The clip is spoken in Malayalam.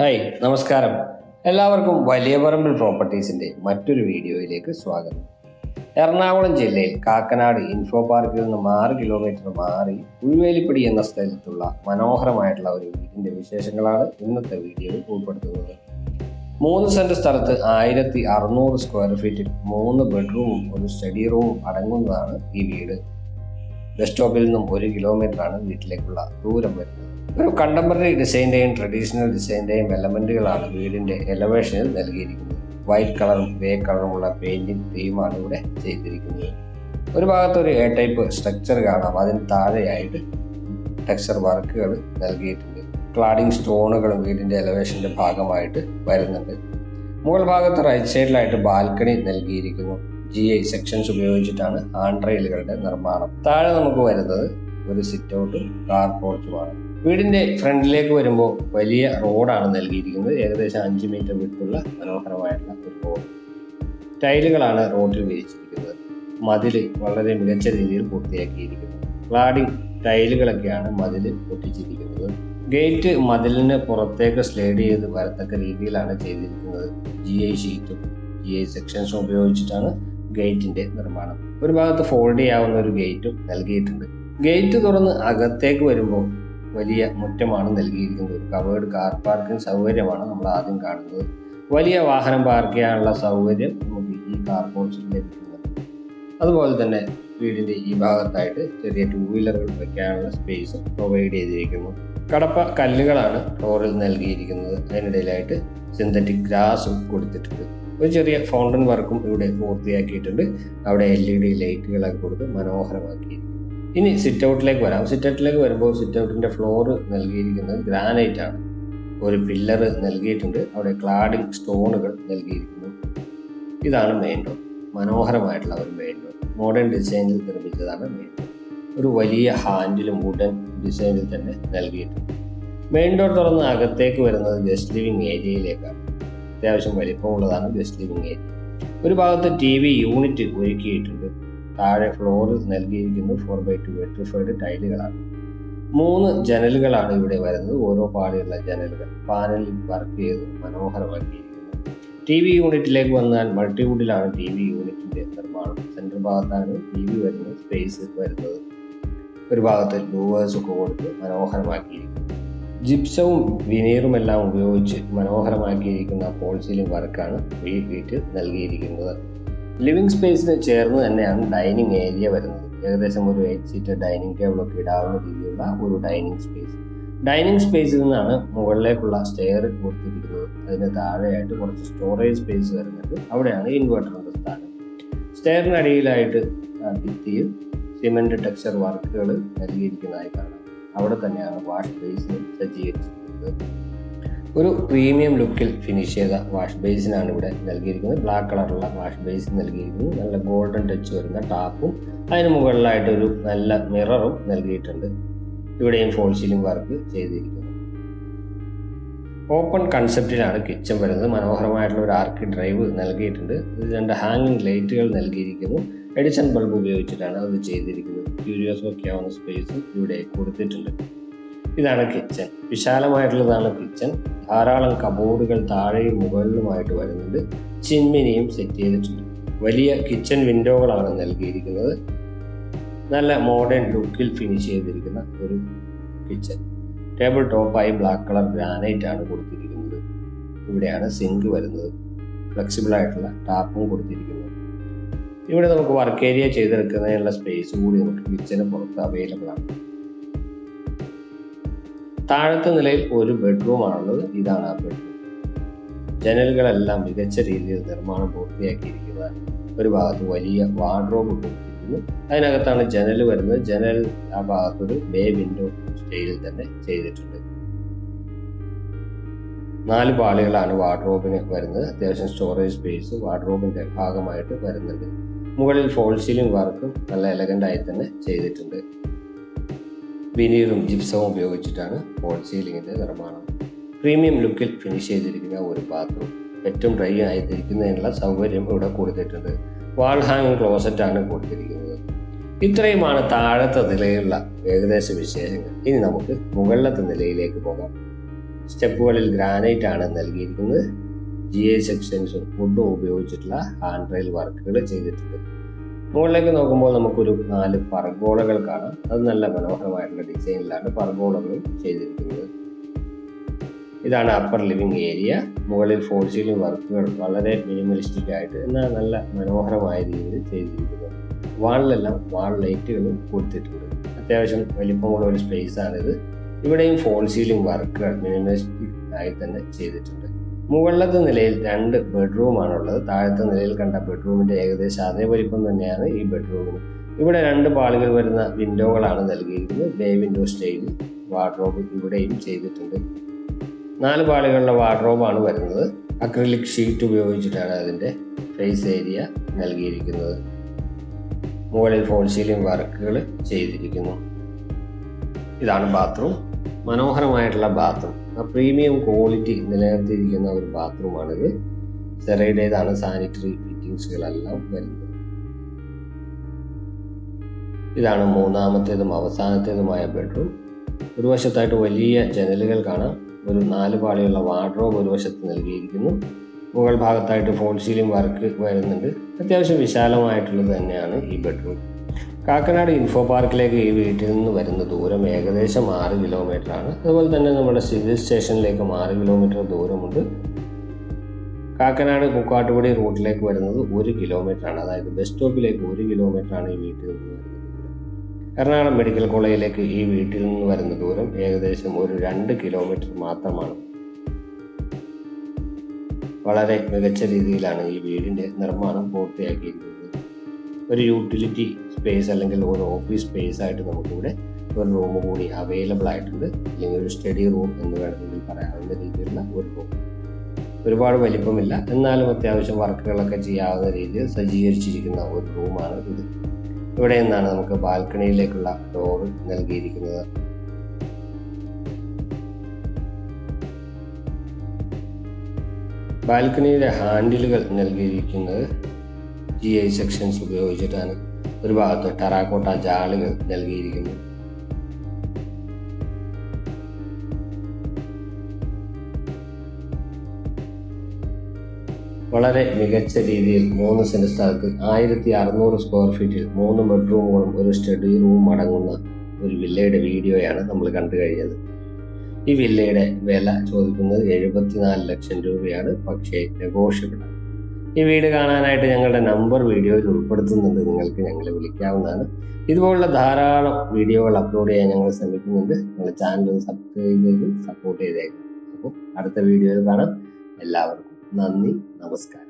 ഹായ് നമസ്കാരം. എല്ലാവർക്കും വലിയ പറമ്പിൽ പ്രോപ്പർട്ടീസിന്റെ മറ്റൊരു വീഡിയോയിലേക്ക് സ്വാഗതം. എറണാകുളം ജില്ലയിൽ കാക്കനാട് ഇൻഫോ പാർക്കിൽ നിന്ന് ആറ് കിലോമീറ്റർ മാറി ഉൾവേലിപ്പടി എന്ന സ്ഥലത്തുള്ള മനോഹരമായിട്ടുള്ള ഒരു വീടിന്റെ വിശേഷങ്ങളാണ് ഇന്നത്തെ വീഡിയോയിൽ ഉൾപ്പെടുത്തുന്നത്. മൂന്ന് സെന്റ് സ്ഥലത്ത് ആയിരത്തി അറുന്നൂറ് സ്ക്വയർ ഫീറ്റിൽ മൂന്ന് ബെഡ്റൂമും ഒരു സ്റ്റഡി റൂമും അടങ്ങുന്നതാണ് ഈ വീട്. ബസ് സ്റ്റോപ്പിൽ നിന്നും ഒരു കിലോമീറ്ററാണ് വീട്ടിലേക്കുള്ള ദൂരം വരുന്നത്. ഒരു കണ്ടംപററി ഡിസൈന്റെയും ട്രഡീഷണൽ ഡിസൈന്റെയും എലമെന്റുകളാണ് വീടിന്റെ എലവേഷനിൽ നൽകിയിരിക്കുന്നത്. വൈറ്റ് കളറും ഗ്രേ കളറുമുള്ള പെയിന്റിംഗ് തീമാണ് ഇവിടെ ചെയ്തിരിക്കുന്നത്. ഒരു ഭാഗത്ത് ഒരു എ ടൈപ്പ് സ്ട്രക്ചർ കാണാം. അതിന് താഴെയായിട്ട് ടെക്സ്ചർ വർക്കുകൾ നൽകിയിട്ടുണ്ട്. ക്ലാഡിംഗ് സ്റ്റോണുകളും വീടിന്റെ എലവേഷന്റെ ഭാഗമായിട്ട് വരുന്നുണ്ട്. മുകൾ ഭാഗത്ത് റൈറ്റ് സൈഡിലായിട്ട് ബാൽക്കണി നൽകിയിരിക്കുന്നു. ജി ഐ സെക്ഷൻസ് ഉപയോഗിച്ചിട്ടാണ് ആൺട്രെയിലുകളുടെ നിർമ്മാണം. താഴെ നമുക്ക് വരുന്നത് ഒരു സിറ്റ് ഔട്ടും കാർ പോർച്ചുമാണ് വീടിന്റെ ഫ്രണ്ടിലേക്ക് വരുമ്പോൾ വലിയ റോഡാണ് നൽകിയിരിക്കുന്നത്. ഏകദേശം അഞ്ച് മീറ്റർ വിട്ടുള്ള മനോഹരമായിട്ടുള്ള ഒരു റോഡ്. ടൈലുകളാണ് റോഡിൽ വിരിച്ചിരിക്കുന്നത്. മതിൽ വളരെ മികച്ച രീതിയിൽ പൂർത്തിയാക്കിയിരിക്കുന്നു. ക്ലാഡിംഗ് ടൈലുകളൊക്കെയാണ് മതിൽ പൊട്ടിച്ചിരിക്കുന്നത്. ഗേറ്റ് മതിലിന് പുറത്തേക്ക് സ്ലൈഡ് ചെയ്ത് വരത്തക്ക രീതിയിലാണ് ചെയ്തിരിക്കുന്നത്. ജി ഐ ഷീറ്റും ജി ഐ സെക്ഷൻസും ഉപയോഗിച്ചിട്ടാണ് ഗേറ്റിന്റെ നിർമ്മാണം. ഒരു ഭാഗത്ത് ഫോൾഡ് ചെയ്യാവുന്ന ഒരു ഗേറ്റും നൽകിയിട്ടുണ്ട്. ഗേറ്റ് തുറന്ന് അകത്തേക്ക് വരുമ്പോൾ വലിയ മുറ്റമാണ് നൽകിയിരിക്കുന്നത്. കവേർഡ് കാർ പാർക്കിംഗ് സൗകര്യമാണ് നമ്മൾ ആദ്യം കാണുന്നത്. വലിയ വാഹനം പാർക്ക് ചെയ്യാനുള്ള സൗകര്യം നമുക്ക് ഈ കാർ പോർച്ചിൽ ലഭിക്കുന്നുണ്ട് അതുപോലെ തന്നെ വീടിന്റെ ഈ ഭാഗത്തായിട്ട് ചെറിയ ടൂ വീലറുകൾ വയ്ക്കാനുള്ള സ്പേസ് പ്രൊവൈഡ് ചെയ്തിരിക്കുന്നു. കടപ്പ കല്ലുകളാണ് ഫ്ലോറിൽ നൽകിയിരിക്കുന്നത്. അതിനിടയിലായിട്ട് സിന്തറ്റിക് ഗ്രാസും കൊടുത്തിട്ടുണ്ട്. ഒരു ചെറിയ ഫൗണ്ടൻ വർക്കും ഇവിടെ പൂർത്തിയാക്കിയിട്ടുണ്ട്. അവിടെ എൽ ഇ ഡി ലൈറ്റുകളൊക്കെ കൊടുത്ത് മനോഹരമാക്കിയിരിക്കുന്നു. ഇനി സിറ്റ് ഔട്ടിലേക്ക് വരാം. സിറ്റ് ഔട്ടിലേക്ക് വരുമ്പോൾ സിറ്റ് ഔട്ടിന്റെ ഫ്ലോർ നൽകിയിരിക്കുന്നത് ഗ്രാനൈറ്റ് ആണ്. ഒരു പില്ലർ നൽകിയിട്ടുണ്ട്. അവിടെ ക്ലാഡിംഗ് സ്റ്റോണുകൾ നൽകിയിരിക്കുന്നു. ഇതാണ് മെയിൻ ഡോർ മനോഹരമായിട്ടുള്ള ഒരു മെയിൻ ഡോർ മോഡേൺ ഡിസൈനിൽ നിർമ്മിച്ചതാണ് മെയിൻ ഡോർ ഒരു വലിയ ഹാൻഡിലും വുഡൻ ഡിസൈനിൽ തന്നെ നൽകിയിട്ടുണ്ട്. മെയിൻ ഡോർ തുറന്ന് അകത്തേക്ക് വരുന്നത് ഗസ്റ്റ് ലിവിംഗ് ഏരിയയിലേക്കാണ് അത്യാവശ്യം വലിപ്പമുള്ളതാണ് ഗസ്റ്റ് ലിവിംഗ് ഏരിയ ഒരു ഭാഗത്ത് ടി വി യൂണിറ്റ് ഒരുക്കിയിട്ടുണ്ട്. താഴെ ഫ്ലോറിൽ നൽകിയിരിക്കുന്നു ഫോർ ബൈ ടു വെട്രിഫൈഡ് ടൈലുകളാണ് മൂന്ന് ജനലുകളാണ് ഇവിടെ വരുന്നത്. ഓരോ പാളിയുള്ള ജനലുകൾ. പാനലിൽ വർക്ക് ചെയ്ത് മനോഹരമാക്കിയിരിക്കുന്നു. ടി വി യൂണിറ്റിലേക്ക് വന്നാൽ മൾട്ടിവുഡിലാണ് ടി വി യൂണിറ്റിന്റെ നിർമ്മാണം. സെൻട്രൽ ഭാഗത്താണ് ടി വി വരുന്നത് സ്പേസ് വരുന്നത്. ഒരു ഭാഗത്ത് ലൂവേഴ്സ് ഒക്കെ കൊടുത്ത് മനോഹരമാക്കിയിരിക്കുന്നു. ജിപ്സവും വിനീറും എല്ലാം ഉപയോഗിച്ച് മനോഹരമാക്കിയിരിക്കുന്ന പോൾ സീലിംഗ് വർക്കാണ് ഈ വീട്ടിൽ നൽകിയിരിക്കുന്നത്. ലിവിംഗ് സ്പേസിന് ചേർന്ന് തന്നെയാണ് ഡൈനിങ് ഏരിയ വരുന്നത്. ഏകദേശം ഒരു എയ്റ്റ് സീറ്റ് ഡൈനിങ് ടേബിൾ ഒക്കെ ഇടാവുന്ന രീതിയിലുള്ള ഒരു ഡൈനിങ് സ്പേസ് ഡൈനിങ് സ്പേസിൽ നിന്നാണ് മുകളിലേക്കുള്ള സ്റ്റെയർ കൊടുത്തിരിക്കുന്നത് അതിന് താഴെയായിട്ട് കുറച്ച് സ്റ്റോറേജ് സ്പേസ് വരുന്നുണ്ട്. അവിടെയാണ് ഇൻവെർട്ടറിന്റെ സ്ഥാനം. സ്റ്റെയറിന് അടിയിലായിട്ട് ഭിത്തിയിൽ സിമെന്റ് ടെക്സ്ചർ വർക്കുകൾ നൽകിയിരിക്കുന്നതായി കാണാം. അവിടെ തന്നെയാണ് വാഷ് ബേസ് സജ്ജീകരിച്ചിരിക്കുന്നത്. ഒരു പ്രീമിയം ലുക്കിൽ ഫിനിഷ് ചെയ്ത വാഷ് ബേസിനാണ് ഇവിടെ നൽകിയിരിക്കുന്നത്. ബ്ലാക്ക് കളറുള്ള വാഷ് ബേസ് നൽകിയിരിക്കുന്നു. നല്ല ഗോൾഡൻ ടച്ച് വരുന്ന ടാപ്പും അതിന് മുകളിലായിട്ട് ഒരു നല്ല മിററും നൽകിയിട്ടുണ്ട്. ഇവിടെയും ഫോൾ സീലിംഗ് വർക്ക് ചെയ്തിരിക്കുന്നു. ഓപ്പൺ കൺസെപ്റ്റിലാണ് കിച്ചൺ വരുന്നത്. മനോഹരമായിട്ടുള്ള ഒരു ആർക്ക് ഡ്രൈവ് നൽകിയിട്ടുണ്ട്. ഇത് രണ്ട് ഹാങ്ങിങ് ലൈറ്റുകൾ നൽകിയിരിക്കുന്നു. എഡിഷൻ ബൾബ് ഉപയോഗിച്ചിട്ടാണ് അത് ചെയ്തിരിക്കുന്നത്. ക്യൂരിയോസ് ഒക്കെ ആവുന്ന സ്പേസും ഇവിടെ കൊടുത്തിട്ടുണ്ട്. ഇതാണ് കിച്ചൺ വിശാലമായിട്ടുള്ളതാണ് കിച്ചൺ ധാരാളം കബോർഡുകൾ താഴെയും മുകളിലുമായിട്ട് വരുന്നത് ചിമ്മിനിയും സെറ്റ് ചെയ്തിട്ടുണ്ട്. വലിയ കിച്ചൺ വിൻഡോകളാണ് നൽകിയിരിക്കുന്നത്. നല്ല മോഡേൺ ലുക്കിൽ ഫിനിഷ് ചെയ്തിരിക്കുന്ന ഒരു കിച്ചൺ ടേബിൾ ടോപ്പായി ബ്ലാക്ക് കളർ ഗ്രാനൈറ്റ് ആണ് കൊടുത്തിരിക്കുന്നത്. ഇവിടെയാണ് സിങ്ക് വരുന്നത്. ഫ്ലെക്സിബിൾ ആയിട്ടുള്ള ടാപ്പും കൊടുത്തിരിക്കുന്നത്. ഇവിടെ നമുക്ക് വർക്ക് ഏരിയ ചെയ്തെടുക്കുന്നതിനുള്ള സ്പേസ് കൂടി നമുക്ക് കിച്ചന് പുറത്ത് അവൈലബിൾ ആണ്. താഴത്തെ നിലയിൽ ഒരു ബെഡ്റൂം ആണുള്ളത്. ഇതാണ് ആ ബെഡ്റൂം ജനലുകളെല്ലാം മികച്ച രീതിയിൽ നിർമ്മാണം പൂർത്തിയാക്കിയിരിക്കുന്നതാണ് ഒരു ഭാഗത്ത് വലിയ വാർഡ്രോബ് കൊടുത്തിരിക്കുന്നു. അതിനകത്താണ് ജനൽ വരുന്നത്. ജനൽ ആ ഭാഗത്തൊരു ബേ വിൻഡോ സ്റ്റൈലിൽ തന്നെ ചെയ്തിട്ടുണ്ട്. നാല് പാളികളാണ് വാർഡ്രോബിന് വരുന്നത്. അത്യാവശ്യം സ്റ്റോറേജ് സ്പേസ് വാർഡ്രോബിന്റെ ഭാഗമായിട്ട് വരുന്നുണ്ട്. മുകളിൽ ഫോൾ സീലിംഗ് വർക്കും നല്ല എലഗന്റ് ആയി തന്നെ ചെയ്തിട്ടുണ്ട്. വിനീറും ജിപ്സവും ഉപയോഗിച്ചിട്ടാണ് ഫോൾ സീലിങ്ങിന്റെ നിർമ്മാണം. പ്രീമിയം ലുക്കിൽ ഫിനിഷ് ചെയ്തിരിക്കുന്ന ഒരു ബാത്റൂം ഏറ്റവും ഡ്രൈ ആയിരിക്കുന്നതിനുള്ള സൗകര്യം ഇവിടെ കൊടുത്തിട്ടുണ്ട്. വാൾ ഹാങ്ങിങ് ക്ലോസറ്റാണ് കൊടുത്തിരിക്കുന്നത്. ഇത്രയുമാണ് താഴത്തെ നിലയിലുള്ള ഏകദേശ വിശേഷങ്ങൾ. ഇനി നമുക്ക് മുകളിലത്തെ നിലയിലേക്ക് പോകാം. സ്റ്റെപ്പുകളിൽ ഗ്രാനൈറ്റ് ആണ് നൽകിയിരിക്കുന്നത്. ജി എ സെക്ഷൻസും വുഡും ഉപയോഗിച്ചിട്ടുള്ള ഹാൻഡ് റെയിൽ വർക്കുകൾ ചെയ്തിട്ടുണ്ട്. മുകളിലേക്ക് നോക്കുമ്പോൾ നമുക്കൊരു നാല് പർഗോളകൾ കാണാം. അത് നല്ല മനോഹരമായിട്ടുള്ള ഡിസൈനിലാണ് പർഗോളകളും ചെയ്തിരിക്കുന്നത്. ഇതാണ് അപ്പർ ലിവിംഗ് ഏരിയ മുകളിൽ ഫോൾ സീലിംഗ് വർക്കുകൾ വളരെ മിനിമലിസ്റ്റിക് ആയിട്ട് എന്നാൽ നല്ല മനോഹരമായ രീതിയിൽ ചെയ്തിരിക്കുന്നു വാളിലെല്ലാം വാൾ ലൈറ്റുകളും കൊടുത്തിട്ടുണ്ട്. അത്യാവശ്യം വലിപ്പമുള്ള ഒരു സ്പേസ് ആണിത് ഇവിടെയും ഫോൾ സീലിംഗ് വർക്കുകൾ മിനിമലിസ്റ്റിക് ആയി തന്നെ ചെയ്തിട്ടുണ്ട്. മുകളിലത്തെ നിലയിൽ രണ്ട് ബെഡ്റൂമാണ് ഉള്ളത് താഴത്തെ നിലയിൽ കണ്ട ബെഡ്റൂമിന്റെ ഏകദേശം അതേ വലിപ്പം തന്നെയാണ് ഈ ബെഡ്റൂമിന് ഇവിടെ രണ്ട് പാളികൾ വരുന്ന വിൻഡോകളാണ് നൽകിയിരിക്കുന്നത്. ബേ വിൻഡോ സ്റ്റൈലിൽ വാർഡ്രോബ് ഇവിടെയും ചെയ്തിട്ടുണ്ട്. നാല് പാളികളുടെ വാർഡ്രോബാണ് വരുന്നത്. അക്രിലിക് ഷീറ്റ് ഉപയോഗിച്ചിട്ടാണ് അതിന്റെ ഫേസ് ഏരിയ നൽകിയിരിക്കുന്നത്. മുകളിൽ ഫോൾ സീലിംഗ് വർക്കുകൾ ചെയ്തിരിക്കുന്നു. ഇതാണ് ബാത്റൂം മനോഹരമായിട്ടുള്ള ബാത്റൂം ആ പ്രീമിയം ക്വാളിറ്റി നിലനിർത്തിയിരിക്കുന്ന ഒരു ബാത്റൂമാണിത് സെറയുടേതാണ് സാനിറ്ററി ഫിറ്റിങ്സുകളെല്ലാം വരുന്നത്. ഇതാണ് മൂന്നാമത്തേതും അവസാനത്തേതുമായ ബെഡ്റൂം ഒരു വശത്തായിട്ട് വലിയ ജനലുകൾ കാണാം. ഒരു നാല് പാളിയുള്ള വാർഡ്രോബ് ഒരു വശത്ത് നൽകിയിരിക്കുന്നു. മുകൾ ഭാഗത്തായിട്ട് ഫോൾ സീലിംഗ് വർക്ക് വരുന്നുണ്ട്. അത്യാവശ്യം വിശാലമായിട്ടുള്ളത് തന്നെയാണ് ഈ ബെഡ്റൂം കാക്കനാട് ഇൻഫോ പാർക്കിലേക്ക് ഈ വീട്ടിൽ നിന്ന് വരുന്ന ദൂരം ഏകദേശം ആറ് കിലോമീറ്ററാണ് അതുപോലെ തന്നെ നമ്മുടെ സിവിൽ സ്റ്റേഷനിലേക്കും ആറ് കിലോമീറ്റർ ദൂരമുണ്ട്. കാക്കനാട് കുക്കാട്ടുപടി റൂട്ടിലേക്ക് വരുന്നത് ഒരു കിലോമീറ്റർ ആണ്. അതായത് ബസ് സ്റ്റോപ്പിലേക്ക് ഒരു കിലോമീറ്റർ ആണ് ഈ വീട്ടിൽ നിന്ന് വരുന്ന ദൂരം എറണാകുളം മെഡിക്കൽ കോളേജിലേക്ക് ഈ വീട്ടിൽ നിന്ന് വരുന്ന ദൂരം ഏകദേശം ഒരു രണ്ട് കിലോമീറ്റർ മാത്രമാണ്. വളരെ മികച്ച രീതിയിലാണ് ഈ വീടിന്റെ നിർമ്മാണം പൂർത്തിയാക്കിയിരിക്കുന്നത്. ഒരു യൂട്ടിലിറ്റി സ്പേസ് അല്ലെങ്കിൽ ഒരു ഓഫീസ് സ്പേസ് ആയിട്ട് നമുക്കിവിടെ ഒരു റൂം കൂടി അവൈലബിൾ ആയിട്ടുണ്ട്. അല്ലെങ്കിൽ ഒരു സ്റ്റഡി റൂം എന്ന് വേണമെങ്കിൽ പറയാവുന്ന രീതിയിലുള്ള ഒരു റൂം ഒരുപാട് വലിപ്പമില്ല. എന്നാലും അത്യാവശ്യം വർക്കുകളൊക്കെ ചെയ്യാവുന്ന രീതിയിൽ സജ്ജീകരിച്ചിരിക്കുന്ന ഒരു റൂമാണ് ഇത്. ഇവിടെ നിന്നാണ് നമുക്ക് ബാൽക്കണിയിലേക്കുള്ള ഡോർ നൽകിയിരിക്കുന്നത്. ബാൽക്കണിയുടെ ഹാൻഡിലുകൾ നൽകിയിരിക്കുന്നത് ജി ഐ സെക്ഷൻസ് ഉപയോഗിച്ചിട്ടാണ്. ഒരു ഭാഗത്ത് ടെറാക്കോട്ട ജാളുകൾ നൽകിയിരിക്കുന്നു. വളരെ മികച്ച രീതിയിൽ മൂന്ന് സെന്റ് സ്ഥലത്ത് ആയിരത്തി അറുന്നൂറ് സ്ക്വയർ ഫീറ്റിൽ മൂന്ന് ബെഡ്റൂമുകളും ഒരു സ്റ്റഡി റൂമും അടങ്ങുന്ന ഒരു വില്ലയുടെ വീഡിയോയാണ് നമ്മൾ കണ്ടു കഴിഞ്ഞത്. ഈ വില്ലയുടെ വില ചോദിക്കുന്നത് എഴുപത്തിനാല് ലക്ഷം രൂപയാണ്. പക്ഷേ നെഗോഷ്യബിൾ ആണ്. ഈ വീട് കാണാനായിട്ട് ഞങ്ങളുടെ നമ്പർ വീഡിയോയിൽ ഉൾപ്പെടുത്തുന്നുണ്ട്. നിങ്ങൾക്ക് ഞങ്ങളെ വിളിക്കാവുന്നതാണ്. ഇതുപോലുള്ള ധാരാളം വീഡിയോകൾ അപ്ലോഡ് ചെയ്യാൻ ഞങ്ങൾ ശ്രമിക്കുന്നുണ്ട്. ഞങ്ങളുടെ ചാനൽ സബ്സ്ക്രൈബ് ചെയ്ത് സപ്പോർട്ട് ചെയ്തേക്കാം. അപ്പോൾ അടുത്ത വീഡിയോയിൽ കാണാം. എല്ലാവർക്കും നന്ദി നമസ്കാരം.